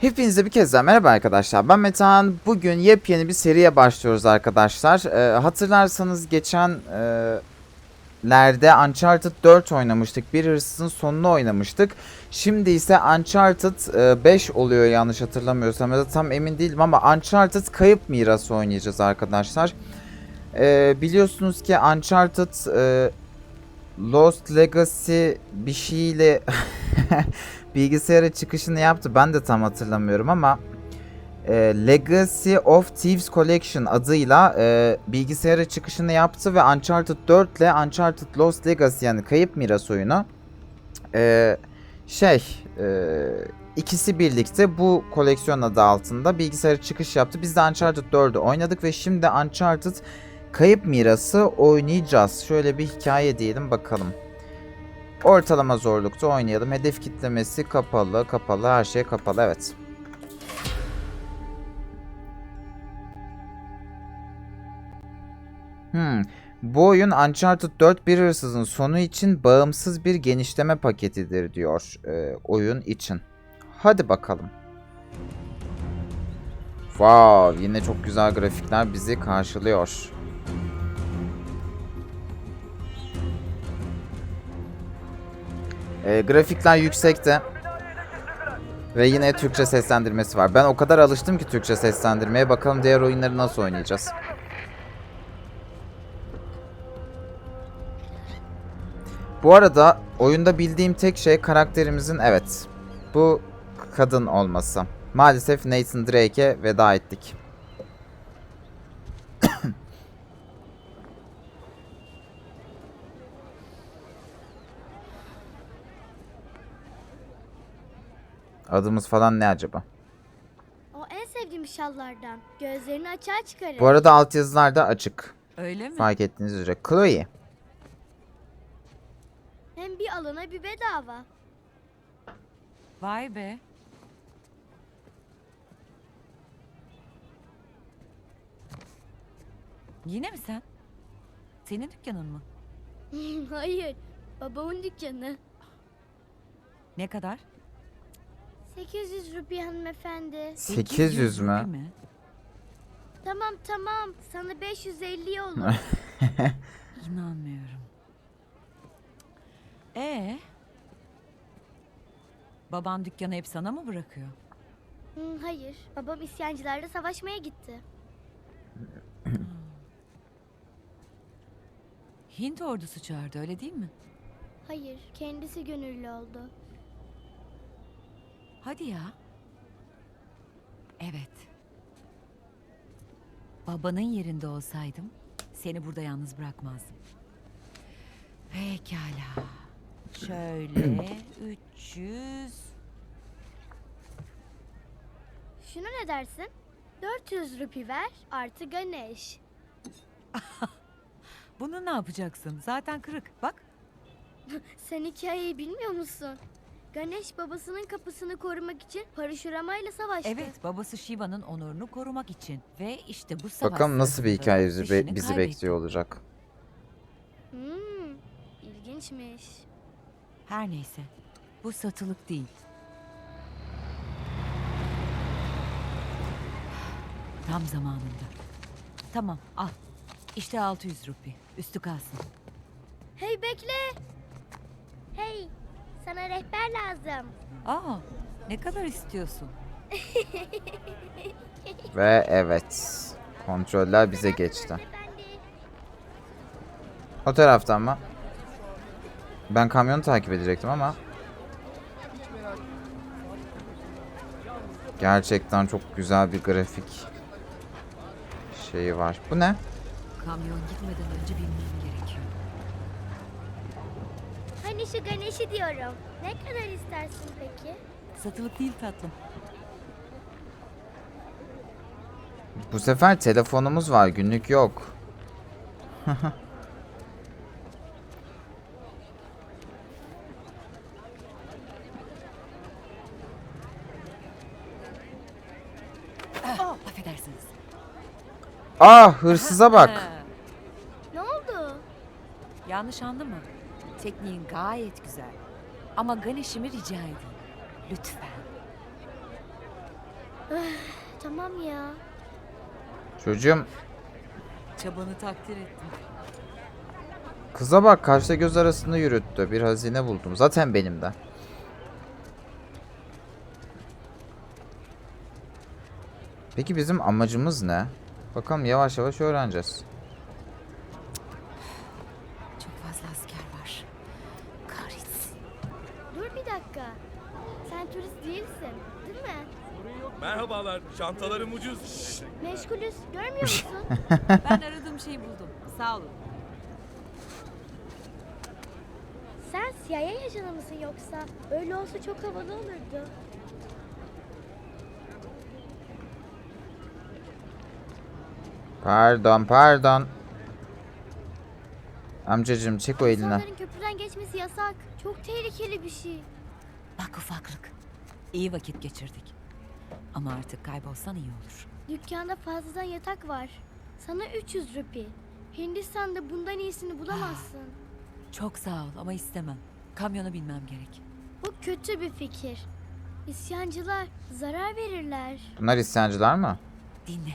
Hepinize bir kez daha merhaba arkadaşlar. Ben Metehan. Bugün yepyeni bir seriye başlıyoruz arkadaşlar. Ee, hatırlarsanız geçen e, lerde Uncharted 4 oynamıştık. Bir hırsızın sonunu oynamıştık. Şimdi ise Uncharted e, 5 oluyor yanlış hatırlamıyorsam ya da tam emin değilim ama Uncharted kayıp mirası oynayacağız arkadaşlar. Ee, biliyorsunuz ki Uncharted e, Lost Legacy bir şeyle bilgisayara çıkışını yaptı. Ben de tam hatırlamıyorum ama e, Legacy of Thieves Collection adıyla e, bilgisayara çıkışını yaptı ve Uncharted 4 ile Uncharted Lost Legacy yani kayıp miras oyunu e, şey e, ikisi birlikte bu koleksiyon adı altında bilgisayara çıkış yaptı. Biz de Uncharted 4'ü oynadık ve şimdi Uncharted kayıp mirası oynayacağız. Şöyle bir hikaye diyelim bakalım. Ortalama zorlukta oynayalım. Hedef kitlemesi kapalı, kapalı, her şey kapalı. Evet. Hmm. Bu oyun Uncharted 4 bir hırsızın sonu için bağımsız bir genişleme paketidir diyor e, oyun için. Hadi bakalım. Wow, yine çok güzel grafikler bizi karşılıyor. E, grafikler yüksekte. Ve yine Türkçe seslendirmesi var. Ben o kadar alıştım ki Türkçe seslendirmeye. Bakalım diğer oyunları nasıl oynayacağız. Bu arada oyunda bildiğim tek şey karakterimizin evet bu kadın olması. Maalesef Nathan Drake'e veda ettik. Adımız falan ne acaba? O en sevdiğim şallardan. Gözlerini açığa çıkarır. Bu arada altyazılar da açık. Öyle mi? Fark ettiğiniz üzere. Chloe. Hem bir alana bir bedava. Vay be. Yine mi sen? Senin dükkanın mı? Hayır. Babamın dükkanı. Ne kadar? 800 rupi hanımefendi. 800 mü? rupi mi? Tamam tamam. Sana 550 olur. İnanmıyorum. Ee? Baban dükkanı hep sana mı bırakıyor? Hayır. Babam isyancılarla savaşmaya gitti. Hint ordusu çağırdı öyle değil mi? Hayır. Kendisi gönüllü oldu. Hadi ya. Evet. Babanın yerinde olsaydım seni burada yalnız bırakmazdım. Pekala. Şöyle 300 Şuna ne dersin? 400 rupi ver artı Ganesh. Bunu ne yapacaksın? Zaten kırık. Bak. Sen hikayeyi bilmiyor musun? Ganesh babasının kapısını korumak için parşuramayla savaştı. Evet, babası Shiva'nın onurunu korumak için ve işte bu savaş Bakalım nasıl bir hikaye bizi, eşini bizi bekliyor olacak. Hmm, ilginçmiş. Her neyse. Bu satılık değil. Tam zamanında. Tamam, al. İşte 600 rupi. Üstü kalsın. Hey bekle. Hey, sana rehber lazım. Aa, ne kadar istiyorsun? Ve evet. Kontroller bize geçti. O taraftan mı? Ben kamyonu takip edecektim ama. Gerçekten çok güzel bir grafik şeyi var. Bu ne? Kamyon gitmeden önce bilmem şu Ganesh'i diyorum. Ne kadar istersin peki? Satılık değil tatlım. Bu sefer telefonumuz var, günlük yok. Ah, affedersiniz. Ah, hırsıza bak. Ha, Ne oldu? yanlış anlama. Tekniğin gayet güzel. Ama Ganesh'imi rica edeyim. Lütfen. Tamam ya. Çocuğum Çabanı takdir ettim. kıza bak kaşla göz arasında yürüttü. Bir hazine buldum. Zaten benim de. Peki bizim amacımız ne? Bakalım yavaş yavaş öğreneceğiz. Çok fazla asker var. Kahretsin. Dur bir dakika. Sen turist değilsin, değil mi? Merhabalar, çantalarım ucuz. Meşgulüz, görmüyor musun? Ben aradığım şeyi buldum. Sağ olun. Sen CIA ajanı mısın yoksa? Öyle olsa çok havalı olurdu. Pardon pardon. Amcacım çek o eline. İnsanların köprüden geçmesi yasak. Çok tehlikeli bir şey. Bak ufaklık. İyi vakit geçirdik. Ama artık kaybolsan iyi olur. Dükkanda fazladan yatak var. Sana 300 rupi. Hindistan'da bundan iyisini bulamazsın. Çok sağ ol ama istemem. Kamyona binmem gerek. Bu kötü bir fikir. İsyancılar zarar verirler. Bunlar isyancılar mı? Dinle.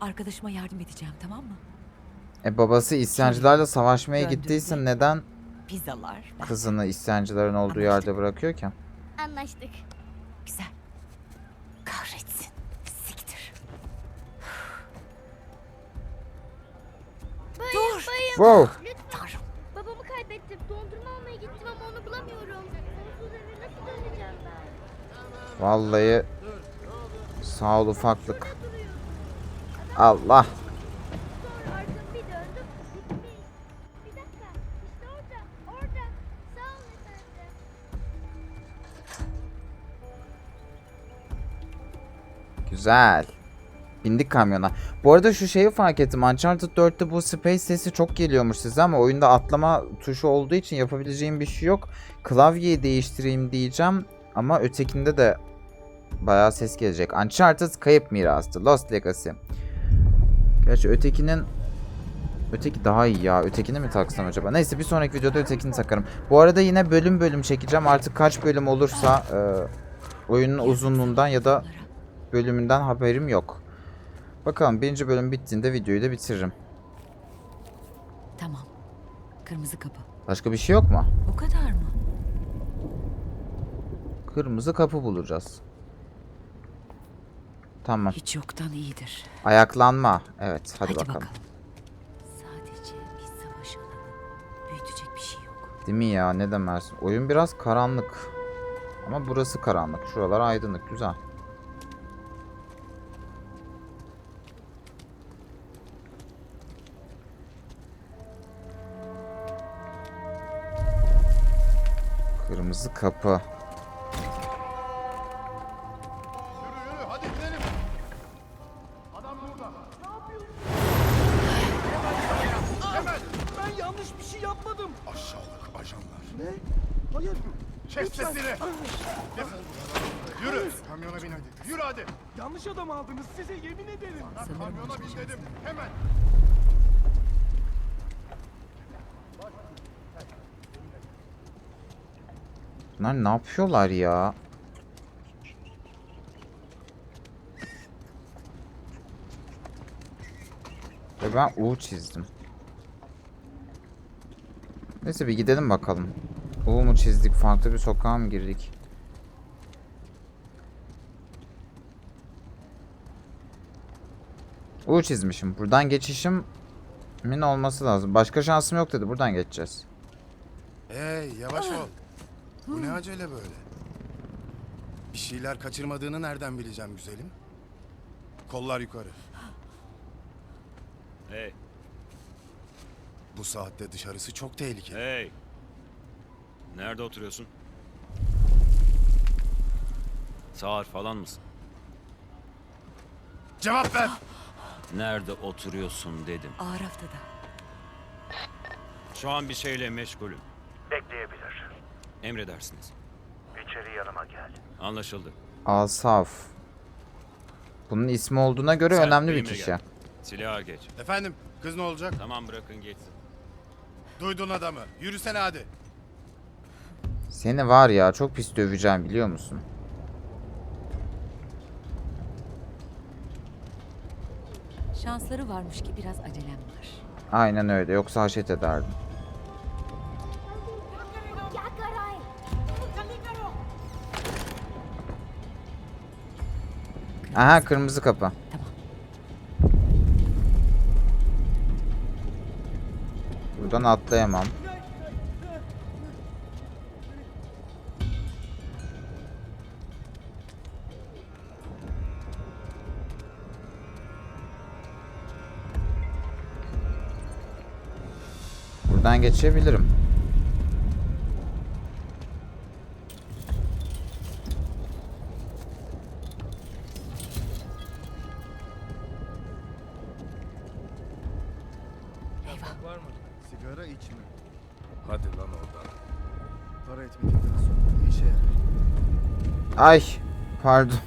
Arkadaşıma yardım edeceğim tamam mı? E babası isyancılarla savaşmaya Döndüğünde- gittiyse neden Pizzalar. kızını isyancıların olduğu yerde bırakıyor ki? Anlaştık. Wow. Lütfen. Babamı kaybettim. Dondurma almaya gittim ama onu bulamıyorum. Sonsuz eve nasıl döneceğim ben? Vallahi sağ ol ufaklık. Burada duruyor. Allah. Sonra arkamı bir döndüm. Gitmiş. Bir dakika. İşte orada. Orada. Sağ ol efendim. Güzel. Bindik kamyona. Bu arada şu şeyi fark ettim. Uncharted 4'te bu space sesi çok geliyormuş size ama oyunda atlama tuşu olduğu için yapabileceğim bir şey yok. Klavyeyi değiştireyim diyeceğim ama ötekinde de bayağı ses gelecek. Uncharted kayıp mirastı. Lost Legacy. Gerçi ötekinin Öteki daha iyi ya. Ötekini mi taksam acaba? Neyse bir sonraki videoda ötekini takarım. Bu arada yine bölüm bölüm çekeceğim. Artık kaç bölüm olursa e, oyunun uzunluğundan ya da bölümünden haberim yok. Bakalım birinci bölüm bittiğinde videoyu da bitiririm. Tamam. Kırmızı kapı. Başka bir şey yok mu? O kadar mı? Kırmızı kapı bulacağız. Tamam. Hiç yoktan iyidir. Ayaklanma. Evet hadi, bakalım. Sadece bir savaş alanı. Büyütecek bir şey yok. Değil mi ya ne demezsin. Oyun biraz karanlık. Ama burası karanlık. Şuralar aydınlık. Güzel. Kırmızı kapı. Bunlar ne yapıyorlar ya? Ve ben U çizdim. Neyse bir gidelim bakalım. U mu çizdik? Farklı bir sokağa mı girdik? U çizmişim. Buradan geçişim min olması lazım. Başka şansım yok dedi. Buradan geçeceğiz. Hey yavaş ol. Bu ne acele böyle? Bir şeyler kaçırmadığını nereden bileceğim güzelim? Kollar yukarı. Hey, Bu saatte dışarısı çok tehlikeli. hey. Nerede oturuyorsun? Sağır falan mısın? Cevap ver. Nerede oturuyorsun dedim. Ağır haftada. Şu an bir şeyle meşgulüm. Emredersiniz. İçeri yanıma gel. Anlaşıldı. Asaf. Bunun ismi olduğuna göre Sen önemli bir kişi. gel. Silaha geç. Efendim kız ne olacak? Tamam bırakın geçsin. Duydun adamı. Yürüsene hadi. Seni var ya çok pis döveceğim biliyor musun? Şansları varmış ki biraz acelem var. Aynen öyle yoksa haşet ederdim. Aha kırmızı kapı. Tamam. Buradan atlayamam. Buradan geçebilirim. Ay pardon.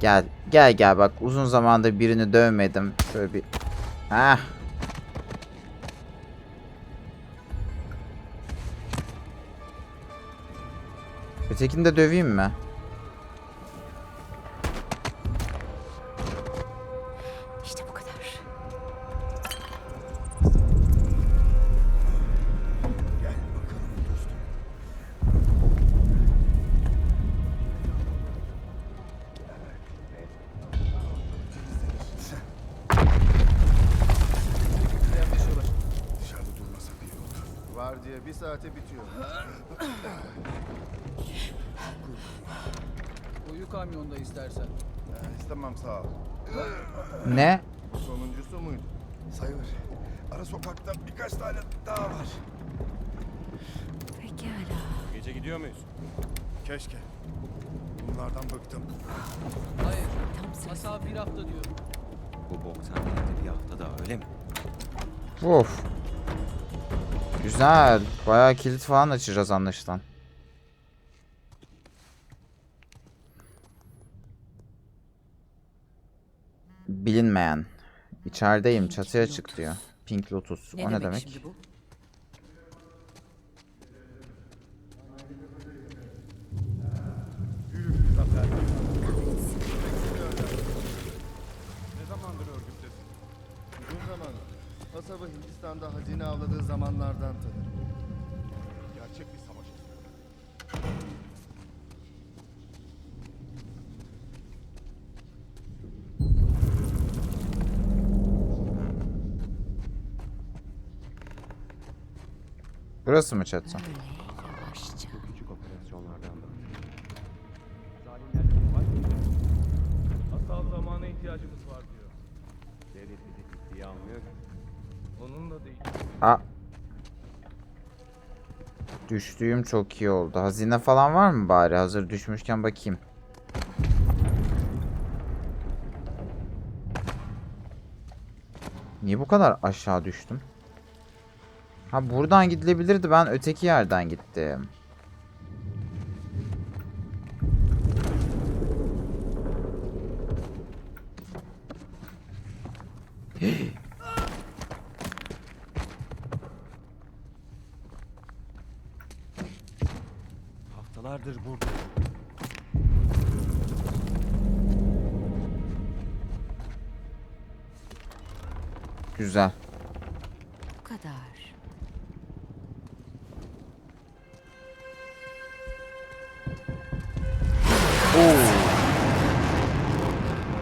Gel gel gel bak uzun zamandır birini dövmedim. Şöyle bir. Heh. Ötekini de döveyim mi? Bir saate bitiyor. Uyu kamyonda istersen. Ee, istemem sağ ol. Ne? Sonuncusu muydu? Sayılır. Ara sokakta birkaç tane daha var. Pekala. Gece gidiyor muyuz? Keşke. Bunlardan bıktım. Hayır. Hasa bir hafta diyor. Bu boktan milleti bir hafta daha öyle mi? Of. Güzel. Bayağı kilit falan açacağız anlaşılan. Bilinmeyen. İçerideyim. Çatıya çık diyor. Pink Lotus. Ne, o ne demek, demek? Burası mı çatı? Asal zamana ihtiyacımız var diyor. Devlet bizi ciddiye almıyor ki. Onun da değil. Aa. Düştüğüm çok iyi oldu. Hazine falan var mı bari? Hazır düşmüşken bakayım. Niye bu kadar aşağı düştüm? Ha buradan gidilebilirdi. Ben öteki yerden gittim. Haftalardır burada. Güzel. Bu kadar.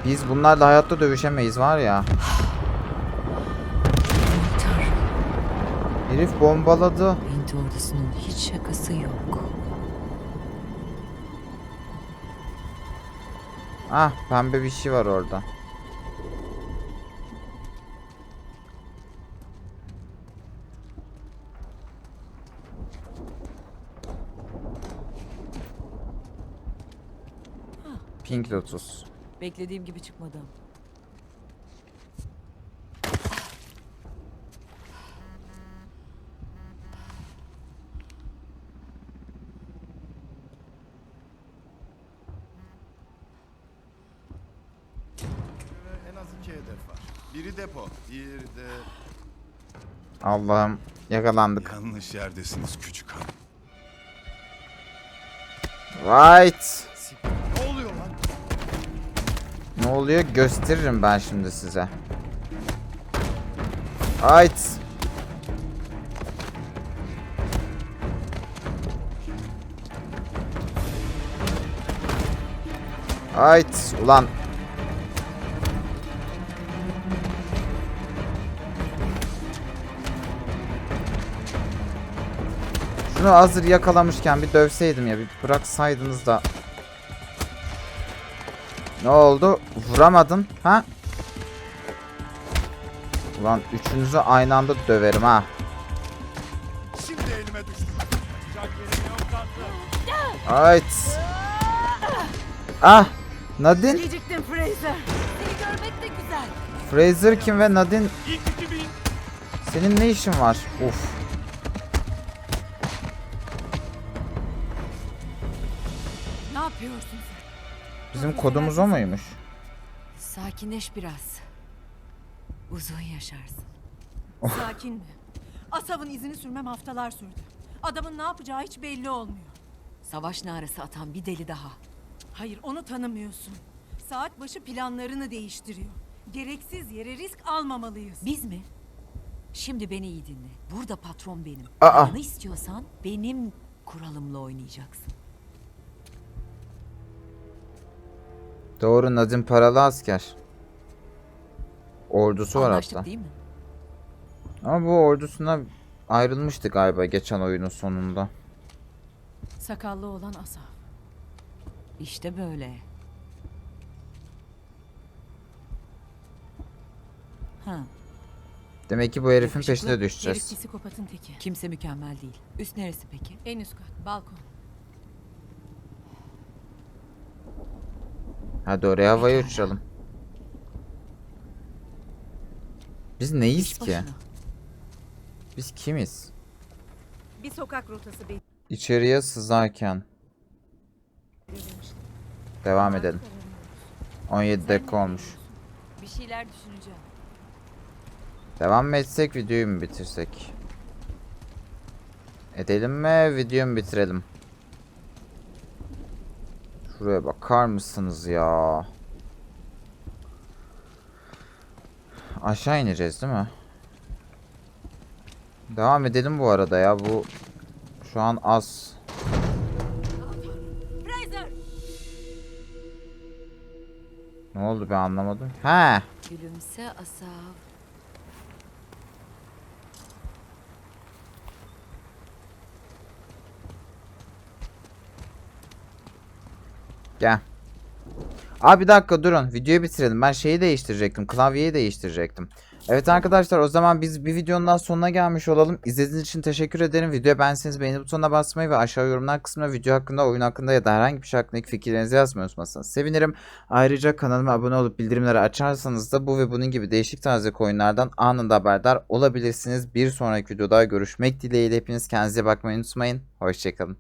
Biz bunlarla hayatta dövüşemeyiz var ya. Herif bombaladı. Hint ordusunun hiç şakası yok. Ah pembe bir şey var orada. Pink Lotus. Beklediğim gibi çıkmadı. En az iki hedef var. Biri depo, diğeri de... Allah'ım yakalandık. Yanlış yerdesiniz küçük hanım. Right. Oluyor gösteririm ben şimdi size. Ait. Ait ulan. Şunu hazır yakalamışken bir dövseydim ya bir bıraksaydınız da. Ne oldu? Vuramadın ha? Ulan üçünüzü aynı anda döverim ha. Şimdi elime düştü. Ait. Ah! Nadine. Geciktin Fraser. Seni görmek de güzel. Fraser kim ve Nadine? Senin ne işin var? Uf. Bizim kodumuz o muymuş? Sakinleş biraz. Uzun yaşarsın. Sakin mi? Asav'ın izini sürmem haftalar sürdü. Adamın ne yapacağı hiç belli olmuyor. Savaş narası atan bir deli daha. Hayır onu tanımıyorsun. Saat başı planlarını değiştiriyor. Gereksiz yere risk almamalıyız. Biz mi? Şimdi beni iyi dinle. Burada patron benim. Aa. Ne istiyorsan benim kuralımla oynayacaksın. Doğru Nadine paralı asker. Ordusu var Anlaştık hatta. değil mi? Ama bu ordusuna ayrılmıştı galiba geçen oyunun sonunda. Sakallı olan Asav. İşte böyle. Ha, Demek ki bu herifin Yakışıklı. peşine Herif düşeceğiz. psikopatın teki. kimse mükemmel değil. Üst neresi peki? En üst kat, balkon. Hadi oraya havaya uçuralım. Biz neyiz ki? Biz kimiz? Bir sokak rotası İçeriye sızarken. Devam edelim. 17 dakika olmuş. Bir şeyler düşüneceğim. Devam mı etsek videoyu mu bitirsek? Edelim mi videoyu mu bitirelim? Şuraya bakar mısınız ya? Aşağı ineceğiz değil mi? Devam edelim bu arada ya bu şu an az. Ne oldu ben anlamadım. He. Gülümse Asav. Gel. Abi bir dakika durun. Videoyu bitirelim. Ben şeyi değiştirecektim. Klavyeyi değiştirecektim. Evet arkadaşlar o zaman biz bir videonun daha sonuna gelmiş olalım. İzlediğiniz için teşekkür ederim. Videoyu beğenseniz beğeni butonuna basmayı ve aşağı yorumlar kısmına video hakkında, oyun hakkında ya da herhangi bir şey hakkındaki fikirlerinizi yazmayı unutmazsanız sevinirim. Ayrıca kanalıma abone olup bildirimleri açarsanız da bu ve bunun gibi değişik tarzdaki oyunlardan anında haberdar olabilirsiniz. Bir sonraki videoda görüşmek dileğiyle hepiniz kendinize bakmayı unutmayın. Hoşçakalın.